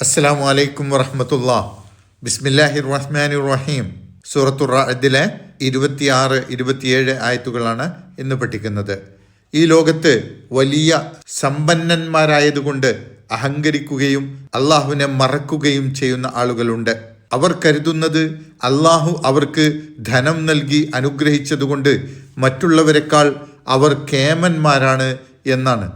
അസ്സാം വലൈക്കും വറഹമത്തുള്ള. ബിസ്മില്ലാഹി റഹ്മാൻ റഹീം സൂറത്തു റാദിലെ ഇരുപത്തിയാറ് ഇരുപത്തിയേഴ് ആയത്തുകളാണ് ഇന്ന് പഠിക്കുന്നത്. ഈ ലോകത്ത് വലിയ സമ്പന്നന്മാരായതുകൊണ്ട് അഹങ്കരിക്കുകയും അള്ളാഹുവിനെ മറക്കുകയും ചെയ്യുന്ന ആളുകളുണ്ട്. അവർ കരുതുന്നത് അള്ളാഹു അവർക്ക് ധനം നൽകി അനുഗ്രഹിച്ചതുകൊണ്ട് മറ്റുള്ളവരെക്കാൾ അവർ കേമന്മാരാണ് എന്നാണ്.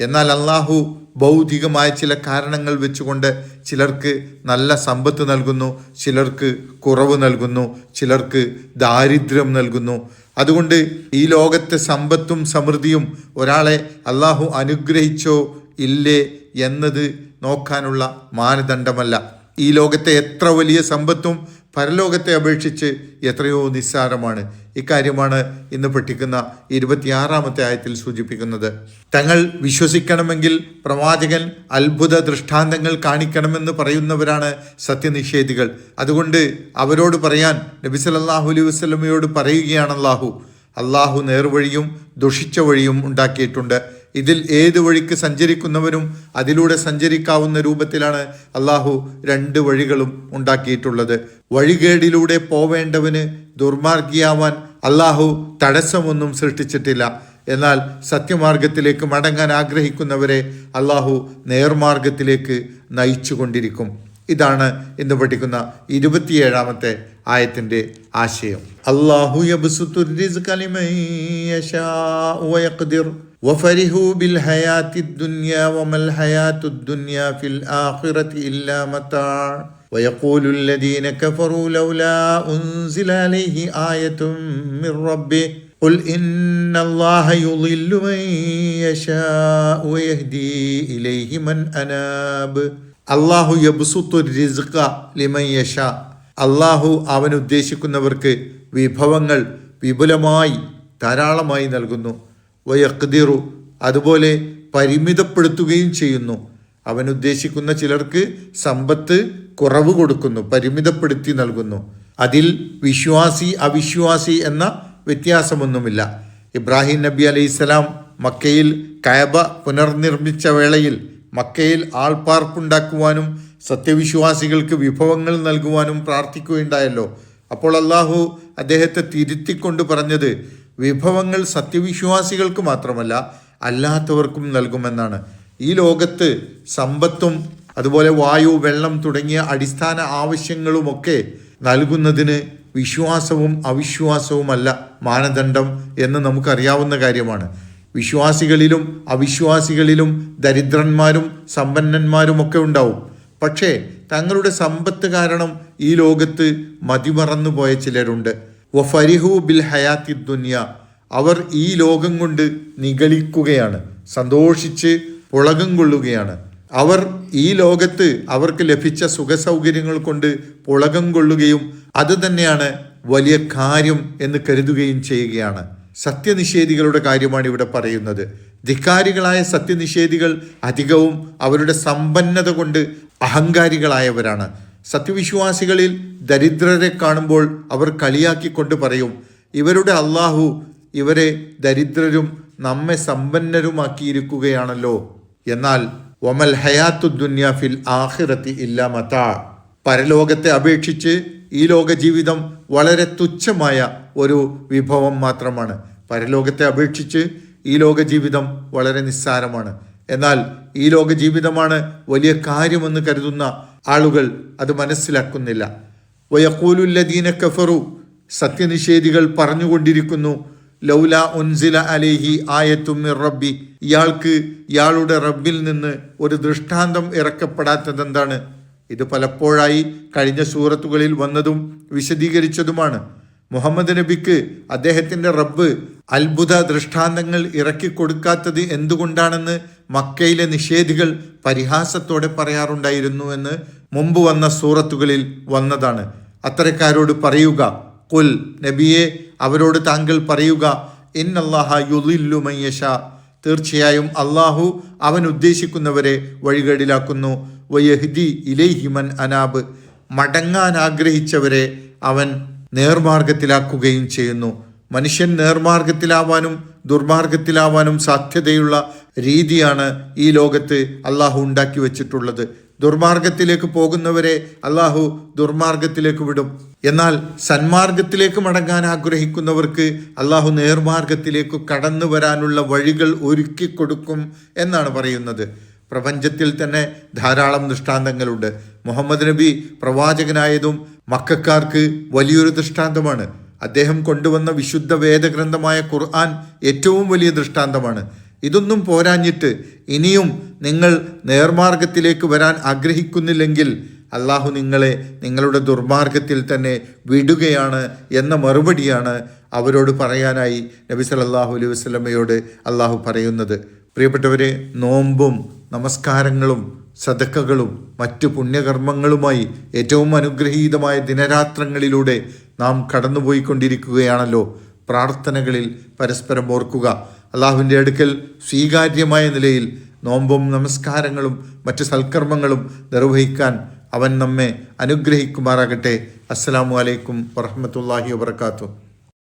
എന്നാൽ അള്ളാഹു ഭൗതികമായ ചില കാരണങ്ങൾ വെച്ചുകൊണ്ട് ചിലർക്ക് നല്ല സമ്പത്ത് നൽകുന്നു ചിലർക്ക് കുറവ് നൽകുന്നു ചിലർക്ക് ദാരിദ്ര്യം നൽകുന്നു. അതുകൊണ്ട് ഈ ലോകത്തെ സമ്പത്തും സമൃദ്ധിയും ഒരാളെ അള്ളാഹു അനുഗ്രഹിച്ചോ ഇല്ലേ എന്നത് നോക്കാനുള്ള മാനദണ്ഡമല്ല. ഈ ലോകത്തെ എത്ര വലിയ സമ്പത്തും പരലോകത്തെ അപേക്ഷിച്ച് എത്രയോ നിസ്സാരമാണ്. ഇക്കാര്യമാണ് ഇന്ന് പഠിക്കുന്ന ഇരുപത്തിയാറാമത്തെ ആയത്തിൽ സൂചിപ്പിക്കുന്നത്. തങ്ങൾ വിശ്വസിക്കണമെങ്കിൽ പ്രവാചകൻ അത്ഭുത ദൃഷ്ടാന്തങ്ങൾ കാണിക്കണമെന്ന് പറയുന്നവരാണ് സത്യനിഷേധികൾ. അതുകൊണ്ട് അവരോട് പറയാൻ നബി സല്ലല്ലാഹു അലൈഹി വസ്ലമയോട് പറയുകയാണ് അള്ളാഹു അള്ളാഹു നേർവഴിയും ദുഷിച്ച വഴിയും ഉണ്ടാക്കിയിട്ടുണ്ട്. ഇതിൽ ഏത് വഴിക്ക് സഞ്ചരിക്കുന്നവരും അതിലൂടെ സഞ്ചരിക്കാവുന്ന രൂപത്തിലാണ് അള്ളാഹു രണ്ട് വഴികളും ഉണ്ടാക്കിയിട്ടുള്ളത്. വഴികേടിലൂടെ പോവേണ്ടവന് ദുർമാർഗിയാവാൻ അള്ളാഹു തടസ്സമൊന്നും സൃഷ്ടിച്ചിട്ടില്ല എന്നാൽ സത്യമാർഗത്തിലേക്ക് മടങ്ങാൻ ആഗ്രഹിക്കുന്നവരെ അള്ളാഹു നേർമാർഗത്തിലേക്ക് നയിച്ചുകൊണ്ടിരിക്കും ഇതാണ് ഇന്ന് പഠിക്കുന്ന ഇരുപത്തിയേഴാമത്തെ ആയത്തിന്റെ ആശയം അള്ളാഹു وفرحوا بالحياة الدنيا وما الحياة الدنيا في الآخرة إلا متاع ويقول الذين كفروا لولا أنزل عليه آية من ربه قل إن الله يضل من يشاء ويهدي إليه من أناب അള്ളാഹു യബ്സുത്തു റിസ്ഖ ലിമൻ യഷ അള്ളാഹു അവൻ ഉദ്ദേശിക്കുന്നവർക്ക് വിഭവങ്ങൾ വിപുലമായി ധാരാളമായി നൽകുന്നു വയഖ്ദിറു അതുപോലെ പരിമിതപ്പെടുത്തുകയും ചെയ്യുന്നു അവൻ ഉദ്ദേശിക്കുന്ന ചിലർക്ക് സമ്പത്ത് കുറവ് കൊടുക്കുന്നു പരിമിതപ്പെടുത്തി നൽകുന്നു. അതിൽ വിശ്വാസി അവിശ്വാസി എന്ന വ്യത്യാസമൊന്നുമില്ല. ഇബ്രാഹിം നബി അലൈഹിസ്സലാം മക്കയിൽ കയബ പുനർനിർമ്മിച്ച വേളയിൽ മക്കയിൽ ആൾപ്പാർപ്പുണ്ടാക്കുവാനും സത്യവിശ്വാസികൾക്ക് വിഭവങ്ങൾ നൽകുവാനും പ്രാർത്ഥിക്കുകയുണ്ടായല്ലോ. അപ്പോൾ അള്ളാഹു അദ്ദേഹത്തെ തിരുത്തിക്കൊണ്ട് പറഞ്ഞത് വിഭവങ്ങൾ സത്യവിശ്വാസികൾക്ക് മാത്രമല്ല അല്ലാത്തവർക്കും നൽകുമെന്നാണ്. ഈ ലോകത്ത് സമ്പത്തും അതുപോലെ വായു വെള്ളം തുടങ്ങിയ അടിസ്ഥാന ആവശ്യങ്ങളുമൊക്കെ നൽകുന്നതിന് വിശ്വാസവും അവിശ്വാസവുമല്ല മാനദണ്ഡം എന്ന് നമുക്കറിയാവുന്ന കാര്യമാണ്. വിശ്വാസികളിലും അവിശ്വാസികളിലും ദരിദ്രന്മാരും സമ്പന്നന്മാരുമൊക്കെ ഉണ്ടാവും. പക്ഷേ തങ്ങളുടെ സമ്പത്ത് കാരണം ഈ ലോകത്ത് മതിമറന്നു പോയ ചിലരുണ്ട്. വഫരിഹു ബിൽ ഹയാത്തി ദുന്യ. അവർ ഈ ലോകം കൊണ്ട് നിഗളിക്കുകയാണ്. സന്തോഷിച്ച് പുളകം കൊള്ളുകയാണ്. അവർ ഈ ലോകത്ത് അവർക്ക് ലഭിച്ച സുഖസൗകര്യങ്ങൾ കൊണ്ട് പുളകം കൊള്ളുകയും അത് തന്നെയാണ് വലിയ കാര്യം എന്ന് കരുതുകയും ചെയ്യുകയാണ്. സത്യനിഷേധികളുടെ കാര്യമാണ് ഇവിടെ പറയുന്നത്. ധിക്കാരികളായ സത്യനിഷേധികൾ അധികവും അവരുടെ സമ്പന്നത കൊണ്ട് അഹങ്കാരികളായവരാണ്. സത്യവിശ്വാസികളിൽ ദരിദ്രരെ കാണുമ്പോൾ അവർ കളിയാക്കിക്കൊണ്ട് പറയും ഇവരുടെ അള്ളാഹു ഇവരെ ദരിദ്രരും നമ്മെ സമ്പന്നരുമാക്കിയിരിക്കുകയാണല്ലോ. എന്നാൽ ഒമൽ ഹയാത്തു ദുന്യ ഫിൽ ആഹിറത്തി ഇല്ല മതാ. പരലോകത്തെ അപേക്ഷിച്ച് ഈ ലോക ജീവിതം വളരെ തുച്ഛമായ ഒരു വിഭവം മാത്രമാണ്. പരലോകത്തെ അപേക്ഷിച്ച് ഈ ലോക ജീവിതം വളരെ നിസ്സാരമാണ്. എന്നാൽ ഈ ലോക ജീവിതമാണ് വലിയ കാര്യമെന്ന് കരുതുന്ന ആളുകൾ അത് മനസ്സിലാക്കുന്നില്ല. വയക്കൂലുല്ലദീന കഫറു സത്യനിഷേധികൾ പറഞ്ഞുകൊണ്ടിരിക്കുന്നു ലൗല ഉൻസില അലേഹി ആയത്തും റബ്ബി. ഇയാൾക്ക് ഇയാളുടെ റബ്ബിൽ നിന്ന് ഒരു ദൃഷ്ടാന്തം ഇറക്കപ്പെടാത്തത് എന്താണ്? ഇത് പലപ്പോഴായി കഴിഞ്ഞ സൂറത്തുകളിൽ വന്നതും വിശദീകരിച്ചതുമാണ്. മുഹമ്മദ് നബിക്ക് അദ്ദേഹത്തിന്റെ റബ്ബ് അത്ഭുത ദൃഷ്ടാന്തങ്ങൾ ഇറക്കി കൊടുക്കാത്തത് എന്തുകൊണ്ടാണെന്ന് മക്കയിലെ നിഷേധികൾ പരിഹാസത്തോടെ പറയാറുണ്ടായിരുന്നു എന്ന് മുമ്പ് വന്ന സൂറത്തുകളിൽ വന്നതാണ്. അത്തരക്കാരോട് പറയുക കുൽ നബിയെ അവരോട് താങ്കൾ പറയുക ഇന്നല്ലാഹ യുദില്ലു മയ്യഷ തീർച്ചയായും അള്ളാഹു അവൻ ഉദ്ദേശിക്കുന്നവരെ വഴികേടിലാക്കുന്നു. വയഹ്ദി ഇലൈഹിമൻ അനാബ്. മടങ്ങാൻ ആഗ്രഹിച്ചവരെ അവൻ നേർമാർഗത്തിലാക്കുകയും ചെയ്യുന്നു. മനുഷ്യൻ നേർമാർഗത്തിലാവാനും ദുർമാർഗത്തിലാവാനും സാധ്യതയുള്ള രീതിയാണ് ഈ ലോകത്ത് അള്ളാഹു ഉണ്ടാക്കി വെച്ചിട്ടുള്ളത്. ദുർമാർഗത്തിലേക്ക് പോകുന്നവരെ അള്ളാഹു ദുർമാർഗത്തിലേക്ക് വിടും. എന്നാൽ സന്മാർഗത്തിലേക്ക് മടങ്ങാൻ ആഗ്രഹിക്കുന്നവർക്ക് അള്ളാഹു നേർമാർഗത്തിലേക്ക് കടന്നു വരാനുള്ള വഴികൾ ഒരുക്കി കൊടുക്കും എന്നാണ് പറയുന്നത്. പ്രപഞ്ചത്തിൽ തന്നെ ധാരാളം ദൃഷ്ടാന്തങ്ങളുണ്ട്. മുഹമ്മദ് നബി പ്രവാചകനായതും മക്കാർക്ക് വലിയൊരു ദൃഷ്ടാന്തമാണ്. അദ്ദേഹം കൊണ്ടുവന്ന വിശുദ്ധ വേദഗ്രന്ഥമായ ഖുർആൻ ഏറ്റവും വലിയ ദൃഷ്ടാന്തമാണ്. ഇതൊന്നും പോരാഞ്ഞിട്ട് ഇനിയും നിങ്ങൾ നേർമാർഗത്തിലേക്ക് വരാൻ ആഗ്രഹിക്കുന്നില്ലെങ്കിൽ അള്ളാഹു നിങ്ങളെ നിങ്ങളുടെ ദുർമാർഗത്തിൽ തന്നെ വിടുകയാണ് എന്ന മറുപടിയാണ് അവരോട് പറയാനായി നബി സല്ലല്ലാഹു അലൈഹി വസ്ലമയോട് അള്ളാഹു പറയുന്നത്. പ്രിയപ്പെട്ടവരെ നോമ്പും നമസ്കാരങ്ങളും സദക്കകളും മറ്റു പുണ്യകർമ്മങ്ങളുമായി ഏറ്റവും അനുഗ്രഹീതമായ ദിനരാത്രങ്ങളിലൂടെ നാം കടന്നുപോയിക്കൊണ്ടിരിക്കുകയാണല്ലോ. പ്രാർത്ഥനകളിൽ പരസ്പരം ഓർക്കുക. അള്ളാഹുവിന്റെ അടുക്കൽ സ്വീകാര്യമായ നിലയിൽ നോമ്പും നമസ്കാരങ്ങളും മറ്റ് സൽക്കർമ്മങ്ങളും നിർവഹിക്കാൻ അവൻ നമ്മെ അനുഗ്രഹിക്കുമാറാകട്ടെ. അസ്സാം വലൈക്കും വറഹ്മത്തുള്ളാഹി വബർക്കാത്തു